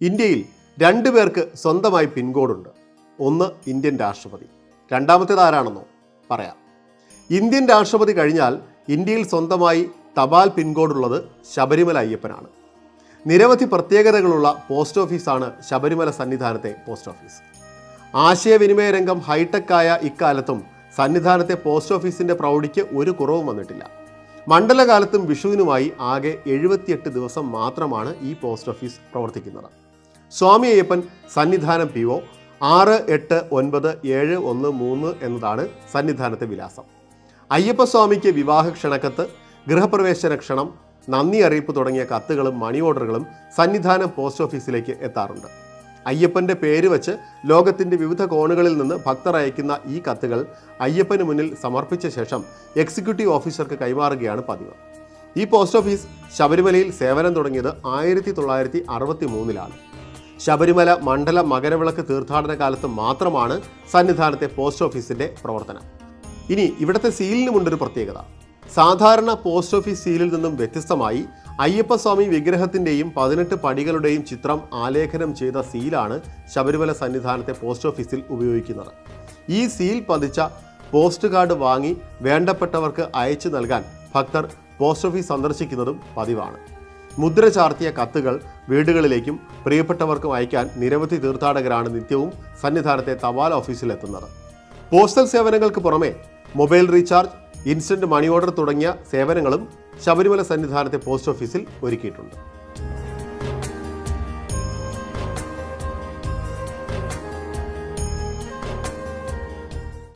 ഇന്ത്യയിൽ രണ്ടു പേർക്ക് സ്വന്തമായി പിൻകോഡുണ്ട്. ഒന്ന് ഇന്ത്യൻ രാഷ്ട്രപതി. രണ്ടാമത്തേത് ആരാണെന്നോ പറയാം. ഇന്ത്യൻ രാഷ്ട്രപതി കഴിഞ്ഞാൽ ഇന്ത്യയിൽ സ്വന്തമായി തപാൽ പിൻകോഡുള്ളത് ശബരിമല അയ്യപ്പനാണ്. നിരവധി പ്രത്യേകതകളുള്ള പോസ്റ്റ് ഓഫീസാണ് ശബരിമല സന്നിധാനത്തെ പോസ്റ്റ് ഓഫീസ്. ആശയവിനിമയ രംഗം ഹൈടെക്കായ ഇക്കാലത്തും സന്നിധാനത്തെ പോസ്റ്റ് ഓഫീസിന്റെ പ്രൗഢിക്ക് ഒരു കുറവും വന്നിട്ടില്ല. മണ്ഡലകാലത്തും വിഷുവിനുമായി ആകെ എഴുപത്തിയെട്ട് ദിവസം മാത്രമാണ് ഈ പോസ്റ്റ് ഓഫീസ് പ്രവർത്തിക്കുന്നത്. സ്വാമി അയ്യപ്പൻ സന്നിധാനം പി ഒ ആറ് എട്ട് ഒൻപത് ഏഴ് ഒന്ന് മൂന്ന് എന്നതാണ് സന്നിധാനത്തെ വിലാസം. അയ്യപ്പസ്വാമിക്ക് വിവാഹ ക്ഷണക്കത്ത് ഗൃഹപ്രവേശന ക്ഷണം നന്ദി അറിയിപ്പ് തുടങ്ങിയ കത്തുകളും മണി ഓർഡറുകളും സന്നിധാനം പോസ്റ്റ് ഓഫീസിലേക്ക് എത്താറുണ്ട്. അയ്യപ്പന്റെ പേര് വച്ച് ലോകത്തിന്റെ വിവിധ കോണുകളിൽ നിന്ന് ഭക്തർ അയക്കുന്ന ഈ കത്തുകൾ അയ്യപ്പന് മുന്നിൽ സമർപ്പിച്ച ശേഷം എക്സിക്യൂട്ടീവ് ഓഫീസർക്ക് കൈമാറുകയാണ് പതിവ്. ഈ പോസ്റ്റ് ഓഫീസ് ശബരിമലയിൽ സേവനം തുടങ്ങിയത് ആയിരത്തി തൊള്ളായിരത്തി അറുപത്തി മൂന്നിലാണ് ശബരിമല മണ്ഡല മകരവിളക്ക് തീർത്ഥാടന കാലത്ത് മാത്രമാണ് സന്നിധാനത്തെ പോസ്റ്റ് ഓഫീസിന്റെ പ്രവർത്തനം. ഇനി ഇവിടുത്തെ സീലിനുമുണ്ടൊരു പ്രത്യേകത. സാധാരണ പോസ്റ്റ് ഓഫീസ് സീലിൽ നിന്നും വ്യത്യസ്തമായി അയ്യപ്പസ്വാമി വിഗ്രഹത്തിന്റെയും പതിനെട്ട് പടികളുടെയും ചിത്രം ആലേഖനം ചെയ്ത സീലാണ് ശബരിമല സന്നിധാനത്തെ പോസ്റ്റ് ഓഫീസിൽ ഉപയോഗിക്കുന്നത്. ഈ സീൽ പതിച്ച പോസ്റ്റ് കാർഡ് വാങ്ങി വേണ്ടപ്പെട്ടവർക്ക് അയച്ചു നൽകാൻ ഭക്തർ പോസ്റ്റ് ഓഫീസ് സന്ദർശിക്കുന്നതും പതിവാണ്. മുദ്ര ചാർത്തിയ കത്തുകൾ വീടുകളിലേക്കും പ്രിയപ്പെട്ടവർക്കും അയക്കാൻ നിരവധി തീർത്ഥാടകരാണ് നിത്യവും സന്നിധാനത്തെ തപാൽ ഓഫീസിൽ എത്തുന്നത് പോസ്റ്റൽ സേവനങ്ങൾക്ക് പുറമെ mobile recharge instant money order തുടങ്ങിയ സേവനങ്ങളും ശബരിമല സന്നിധാനത്തെ പോസ്റ്റ് ഓഫീസിൽ ഒരുക്കിയിട്ടുണ്ട്.